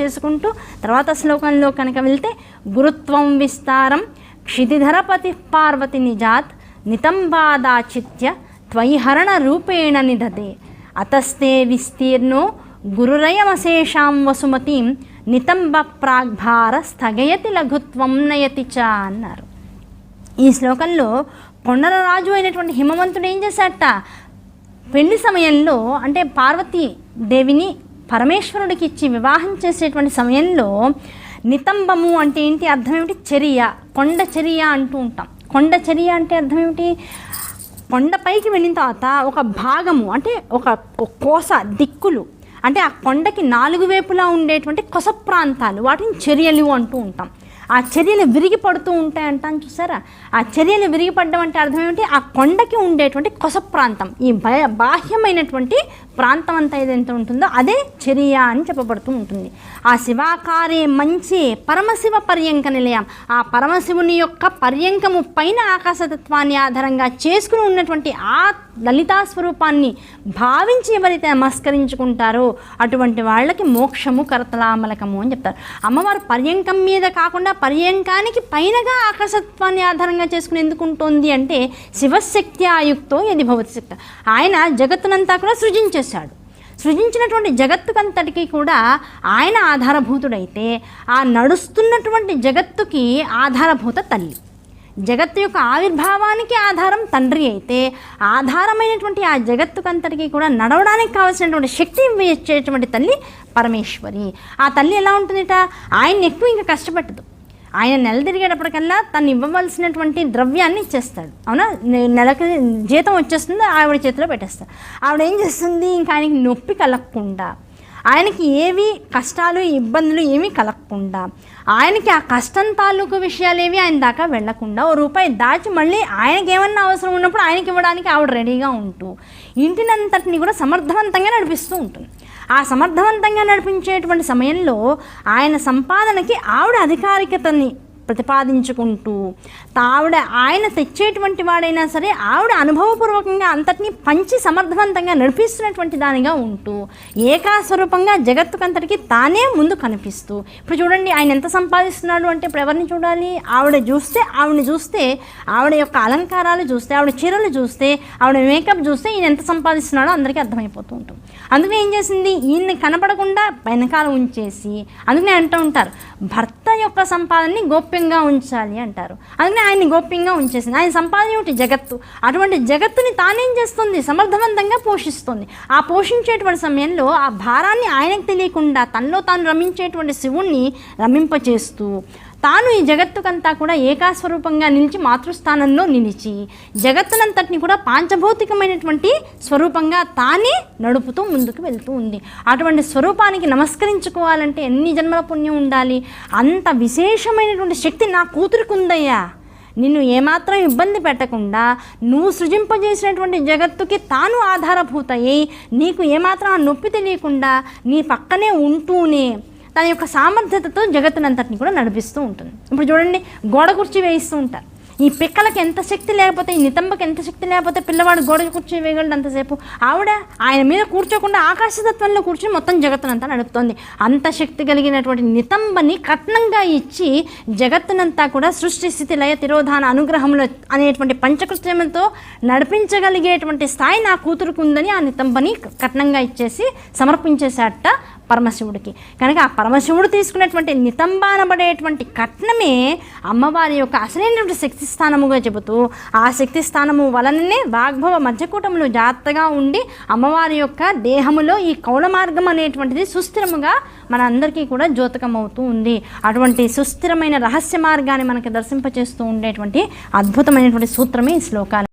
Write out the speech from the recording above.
చేసుకుంటూ తర్వాత శ్లోకంలో కనుక వెళ్తే గురుత్వం విస్తారం క్షితిధరపతి పార్వతి నిజాత్ నితంబాదాచిత్య త్వయిహరణ రూపేణ నిధతే. అతస్తే విస్తీర్ణో గురురయమశేషాం వసుమతిం నితంబ ప్రాగ్భార స్థగయతి లఘుత్వం నయతి చ అన్నారు. ఈ శ్లోకంలో కొండల రాజు అయినటువంటి హిమవంతుడు ఏం చేశాట పెళ్ళి సమయంలో అంటే పార్వతీ దేవిని పరమేశ్వరుడికి ఇచ్చి వివాహం చేసేటువంటి సమయంలో నితంబము అంటే ఏంటి అర్థం ఏమిటి? చర్య కొండ చర్య అంటూ ఉంటాం. కొండ చర్య అంటే అర్థం ఏమిటి? కొండపైకి వెళ్ళిన తర్వాత ఒక భాగము అంటే ఒక కోస దిక్కులు అంటే ఆ కొండకి నాలుగు వైపులా ఉండేటువంటి కొస ప్రాంతాలు వాటిని చర్యలు అంటూ ఉంటాం. ఆ చర్యలు విరిగి పడుతూ ఉంటాయి అంటాను చూసారా? ఆ చర్యలు విరిగిపడడం అంటే అర్థం ఏమిటి? ఆ కొండకి ఉండేటువంటి కొస ప్రాంతం ఈ భయ బాహ్యమైనటువంటి ప్రాంతం అంతా ఏదైతే ఉంటుందో అదే చర్య అని చెప్పబడుతూ ఉంటుంది. ఆ శివాకారే మంచి పరమశివ పర్యంక నిలయం. ఆ పరమశివుని యొక్క పర్యంకము పైన ఆకాశతత్వాన్ని ఆధారంగా చేసుకుని ఉన్నటువంటి ఆ లలితా స్వరూపాన్ని భావించి ఎవరైతే నమస్కరించుకుంటారో అటువంటి వాళ్ళకి మోక్షము కరతలామలకము అని చెప్తారు. అమ్మవారు పర్యంకం మీద కాకుండా పర్యంకానికి పైనగా ఆకాశత్వాన్ని ఆధారంగా చేసుకుని ఎందుకు ఉంటుంది అంటే శివశక్తి ఆయుక్తో ఇది భవతి ఆయన జగత్తునంతా కూడా సృజించేశాడు సృజించినటువంటి జగత్తుకంతటికి కూడా ఆయన ఆధారభూతుడైతే ఆ నడుస్తున్నటువంటి జగత్తుకి ఆధారభూత తల్లి. జగత్తు యొక్క ఆవిర్భావానికి ఆధారం తండ్రి అయితే ఆధారమైనటువంటి ఆ జగత్తుకంతటికి కూడా నడవడానికి కావాల్సినటువంటి శక్తి ఇచ్చేటువంటి తల్లి పరమేశ్వరి. ఆ తల్లి ఎలా ఉంటుందిట? ఆయన ఎక్కువ ఇంకా కష్టపెట్టదు. ఆయన నెల తిరిగేటప్పటికల్లా తను ఇవ్వవలసినటువంటి ద్రవ్యాన్ని ఇచ్చేస్తాడు. అవునా? నెలకి జీతం వచ్చేస్తుంది ఆవిడ చేతిలో పెట్టేస్తాడు. ఆవిడ ఏం చేస్తుంది? ఇంకా ఆయనకి నొప్పి కలగకుండా ఆయనకి ఏవి కష్టాలు ఇబ్బందులు ఏమీ కలగకుండా ఆయనకి ఆ కష్టం తాలూకు విషయాలు ఏవి ఆయన దాకా వెళ్ళకుండా ఓ రూపాయి దాచి మళ్ళీ ఆయనకి ఏమన్నా అవసరం ఉన్నప్పుడు ఆయనకి ఇవ్వడానికి ఆవిడ రెడీగా ఉంటూ ఇంటినంతటిని కూడా సమర్థవంతంగా నడిపిస్తూ ఉంటుంది. ఆ సమర్థవంతంగా నడిపించేటువంటి సమయంలో ఆయన సంపాదనకి ఆవిడ అధికారికతని ప్రతిపాదించుకుంటూ తావిడ ఆయన తెచ్చేటువంటి వాడైనా సరే ఆవిడ అనుభవపూర్వకంగా అంతటినీ పంచి సమర్థవంతంగా నడిపిస్తున్నటువంటి దానిగా ఉంటూ ఏకాస్వరూపంగా జగత్తుకంతటికి తానే ముందు కనిపిస్తూ ఇప్పుడు చూడండి ఆయన ఎంత సంపాదిస్తున్నాడు అంటే ఇప్పుడు ఎవరిని చూడాలి? ఆవిడ చూస్తే ఆవిడని చూస్తే ఆవిడ యొక్క అలంకారాలు చూస్తే ఆవిడ చీరలు చూస్తే ఆవిడ మేకప్ చూస్తే ఈయన ఎంత సంపాదిస్తున్నాడో అందరికీ అర్థమైపోతూ ఉంటుంది. అందుకని ఏం చేసింది? ఈయన్ని కనపడకుండా వెనకాల ఉంచేసి అందుకనే అంటూ ఉంటారు భర్త యొక్క సంపాదనని గోప్యంగా ఉంచాలి అంటారు. అందుకని ఆయన్ని గోప్యంగా ఉంచేసింది. ఆయన సంపాదన ఏమిటి? జగత్తు. అటువంటి జగత్తుని తానేం చేస్తుంది? సమర్థవంతంగా పోషిస్తుంది. ఆ పోషించేటువంటి సమయంలో ఆ భారాన్ని ఆయనకు తెలియకుండా తనలో తాను రమించేటువంటి శివుణ్ణి రమింపచేస్తూ తాను ఈ జగత్తుకంతా కూడా ఏకాస్వరూపంగా నిలిచి మాతృస్థానంలో నిలిచి జగత్తునంతటిని కూడా పాంచభౌతికమైనటువంటి స్వరూపంగా తానే నడుపుతూ ముందుకు వెళ్తూ ఉంది. అటువంటి స్వరూపానికి నమస్కరించుకోవాలంటే ఎన్ని జన్మల పుణ్యం ఉండాలి? అంత విశేషమైనటువంటి శక్తి నా కూతురికి ఉందయ్యా నిన్ను ఏమాత్రం ఇబ్బంది పెట్టకుండా నువ్వు సృజింపజేసినటువంటి జగత్తుకి తాను ఆధారభూతయ్యి. నీకు ఏమాత్రం ఆ నొప్పి తెలియకుండా నీ పక్కనే ఉంటూనే తన యొక్క సామర్థ్యతతో జగత్తునంతటిని కూడా నడిపిస్తూ ఉంటుంది. ఇప్పుడు చూడండి గోడ కుర్చీ వేయిస్తూ ఉంటారు. ఈ పిక్కలకి ఎంత శక్తి లేకపోతే ఈ నితంబకి ఎంత శక్తి లేకపోతే పిల్లవాడు గోడ కూర్చొని వేయగలడు అంతసేపు ఆవిడ ఆయన మీద కూర్చోకుండా ఆకాశతత్వంలో కూర్చొని మొత్తం జగత్తునంతా నడుపుతోంది. అంత శక్తి కలిగినటువంటి నితంబని కట్నంగా ఇచ్చి జగత్తునంతా కూడా సృష్టి స్థితి లయ తిరోధాన అనుగ్రహంలో అనేటువంటి పంచకృత్యములతో నడిపించగలిగేటువంటి స్థాయి నా కూతురుకు ఉందని ఆ నితంబని కట్నంగా ఇచ్చేసి సమర్పించేశాట పరమశివుడికి. కనుక ఆ పరమశివుడు తీసుకునేటువంటి నితంబానబడేటువంటి కట్నమే అమ్మవారి యొక్క అసలైనటువంటి శక్తి స్థానముగా చెబుతూ ఆ శక్తి స్థానము వలననే వాగ్భవ మధ్యకూటములు జాగ్రత్తగా ఉండి అమ్మవారి యొక్క దేహములో ఈ కౌల మార్గం అనేటువంటిది సుస్థిరముగా మన అందరికీ కూడా ద్యోతకం అవుతూ ఉంది. అటువంటి సుస్థిరమైన రహస్య మార్గాన్ని మనకి దర్శింపచేస్తూ ఉండేటువంటి అద్భుతమైనటువంటి సూత్రమే ఈ శ్లోకాలు.